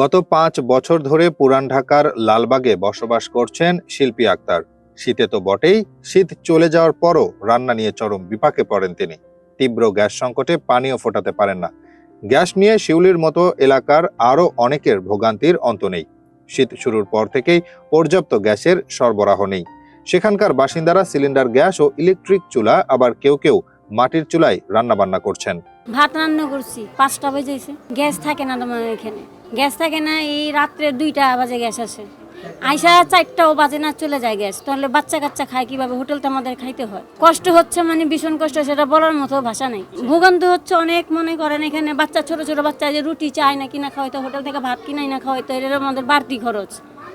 গত পাঁচ বছর ধরে পুরান ঢাকার লালবাগে বসবাস করছেন শিল্পী আক্তার। শীতে তো বটেই, শীত চলে যাওয়ার পরও রান্না নিয়ে চরম বিপাকে পড়েন তিনি। তীব্র গ্যাস সংকটে পানিও ফোটাতে পারেন না। গ্যাস নিয়ে শিউলির মতো এলাকার আরও অনেকের ভোগান্তির অন্ত নেই। শীত শুরুর পর থেকেই পর্যাপ্ত গ্যাসের সরবরাহ নেই। সেখানকার বাসিন্দারা সিলিন্ডার গ্যাস ও ইলেকট্রিক চুলা আবার কেউ কেউ মাটির চুলায় রান্নাবান্না করছেন। ভাত রান্না করছি, পাঁচটা বাজেছে গ্যাস থাকে না এখানে। গ্যাস থাকে না, এই রাত্রে দুইটা বাজে গ্যাস আসে। আইসা চারটাও বাজে না, চলে যায় গ্যাস। তাহলে বাচ্চা কাচ্চা খায় কীভাবে? হোটেল তো আমাদের খাইতে হয়। কষ্ট হচ্ছে মানে ভীষণ কষ্ট, সেটা বলার মতো ভাষা নেই। ভোগান্ত হচ্ছে অনেক, মনে করেন এখানে বাচ্চা, ছোট ছোট বাচ্চা যে রুটি চায় না কিনা খাওয়াইতো, হোটেল থেকে ভাত কিনাই না খাওয়াইতো এটা আমাদের বাড়তি খরচ।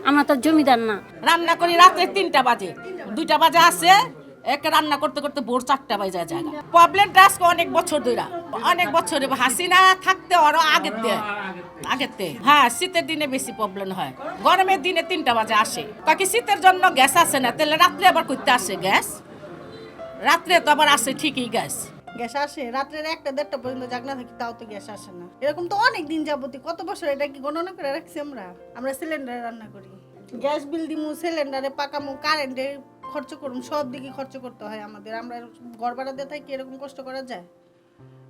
আমরা তো জমিদার না। রান্না করি রাত্রে তিনটা বাজে। দুইটা বাজে আসে এক রান্না করতে করতে ভোর চারটা বাজে যায় প্রবলেমটা আজকে অনেক বছর ধরে অনেক বছর হাসিনা থাকতে আরও আগের দিয়ে আগের থেকে হ্যাঁ শীতের দিনে বেশি প্রবলেম হয়। গরমের দিনে তিনটা বাজে আসে। তাকে শীতের জন্য গ্যাস আসে না? তাহলে রাত্রে আবার করতে আসে গ্যাস? রাত্রে তো আবার আসে ঠিকই গ্যাস। গ্যাস আসে। রাত্রের একটা দেড়টা পর্যন্ত জাগনা থাকি, তাও তো গ্যাস আসে না। এরকম তো অনেক দিন যাবতীয় কত বছর এটা কি গণনা করে রাখছি আমরা? আমরা সিলিন্ডারে রান্না করি। গ্যাস বিল দিমু সিলিন্ডারে পাকামু কারেন্টে খরচ করুম সব দিকে খরচ করতে হয় আমাদের। আমরা ঘর ভাড়া দিয়ে থাকি, এরকম কষ্ট করা যায়?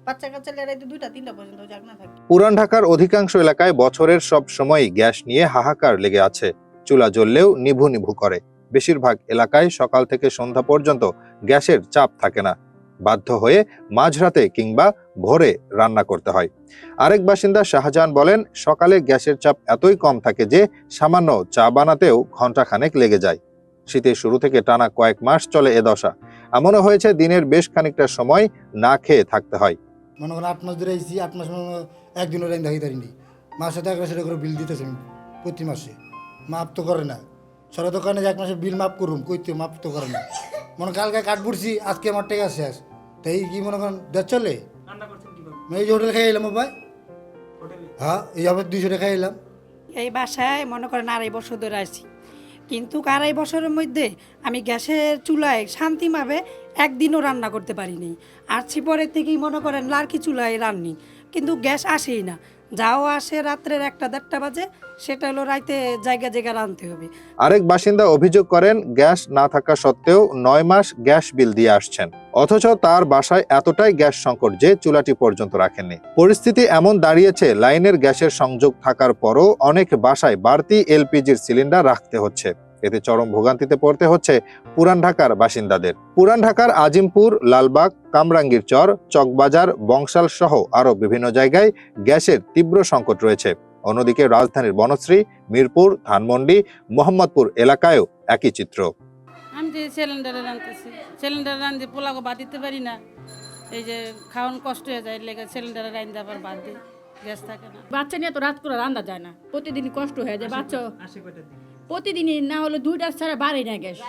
বাচ্চা কাচ্চা লেরাইতে দুইটা, তিনটা পর্যন্ত জাগনা থাকি। পুরান ঢাকার অধিকাংশ এলাকায় বছরের সব সময়ই গ্যাস নিয়ে হাহাকার লেগে আছে। চুলা জ্বললেও নিভু নিভু করে। বেশিরভাগ এলাকায় সকাল থেকে সন্ধ্যা পর্যন্ত গ্যাসের চাপ থাকে না। বাধ্য হয়ে মাঝরাতে কিংবা ভোরে রান্না করতে হয়। আরেক বাসিন্দা শাহজাহান বলেন, সকালে গ্যাসের চাপ এতই কম থাকে যে সামান্য চা বানাতেও ঘন্টাখানেক লেগে যায়। শীতের শুরু থেকে টানা কয়েক মাস চলে এ দশা। এমনও হয়েছে দিনের বেশ খানিকটা সময় না খেয়ে থাকতে হয়। মনে করেন আট মাস ধরে আইসি আট মাস মনে করেন একদিনও লাইন দেখাই পারিনি। মাসে তো একশো টাকা করে বিল দিতেছে আমি প্রতি মাসে। মাপ তো করে না। সরা দোকানে যে এক মাসে বিল মাপ করুম কইতে মাপ তো করে না। মনে কালকে কাঠ পড়ছি আজকে আমার টাকা শেষ। তাই কি মনে করেন দেড় চলে? আমি এই যে হোটেল খাই এলাম ভাই। হ্যাঁ এই আবার দুইশো টাকা এলাম। এই বাসায় মনে করেন আড়াই বছর ধরে আছি কিন্তু আড়াই বছরের মধ্যে আমি গ্যাসের চুলায় শান্তিভাবে একদিনও রান্না করতে পারিনি। আর পরের থেকেই মনে করেন লার্কি চুলায় রান্নি। কিন্তু গ্যাস আসেই না। যাও আসে রাত্রের একটা দেড়টা বাজে, সেটা হলো রাইতে জায়গা জায়গা রাঁধতে হবে। আরেক বাসিন্দা অভিযোগ করেন, গ্যাস না থাকা সত্ত্বেও নয় মাস গ্যাস বিল দিয়ে আসছেন। অথচ তার বাসায় এতটাই গ্যাস সংকট যে চুলাটি পর্যন্ত রাখেননি। পরিস্থিতি এমন দাঁড়িয়েছে, লাইনের গ্যাসের সংযোগ থাকার পরও অনেক বাসায় বাড়তি এলপিজির সিলিন্ডার রাখতে হচ্ছে। এতে চরম ভোগান্তিতে পড়তে হচ্ছে পুরান ঢাকার বাসিন্দাদের। পুরান ঢাকার আজিমপুর লালবাগ কামরাঙ্গীর চর চকবাজার বংশাল সহ আরও বিভিন্ন জায়গায় গ্যাসের তীব্র সংকট রয়েছে। অন্যদিকে রাজধানীর বনশ্রী মিরপুর ধানমন্ডি মোহাম্মদপুর এলাকায়ও একই চিত্র। আমি যে সিলিন্ডারে রাঁধতেছি সিলিন্ডারে পোলাগো বাদ দিতে পারি না। এই যে খাওয়ান কষ্ট হয়ে যায় লেগে সিলিন্ডারে রাঁধতে আবার বাদ দিই গ্যাস থাকে না। বাচ্চা নিয়ে তো রাত করে রান্না যায় না প্রতিদিনই কষ্ট হয়ে যায় বাচ্চা প্রতিদিনই না হলে দুইটা ছাড়া বাড়ে না গ্যাস।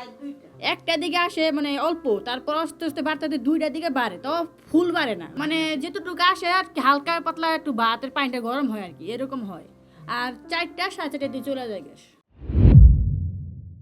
একটা দিকে আসে মানে অল্প তারপর আস্তে আস্তে বাড়তে দুইটা দুইটার দিকে বাড়ে তো ফুল বাড়ে না। মানে যেটুকু আসে আর কি হালকা পাতলা একটু ভাতের পানিটা গরম হয় আর কি এরকম হয়। আর চারটা সাড়ে চারটার দিয়ে চলে যায় গ্যাস।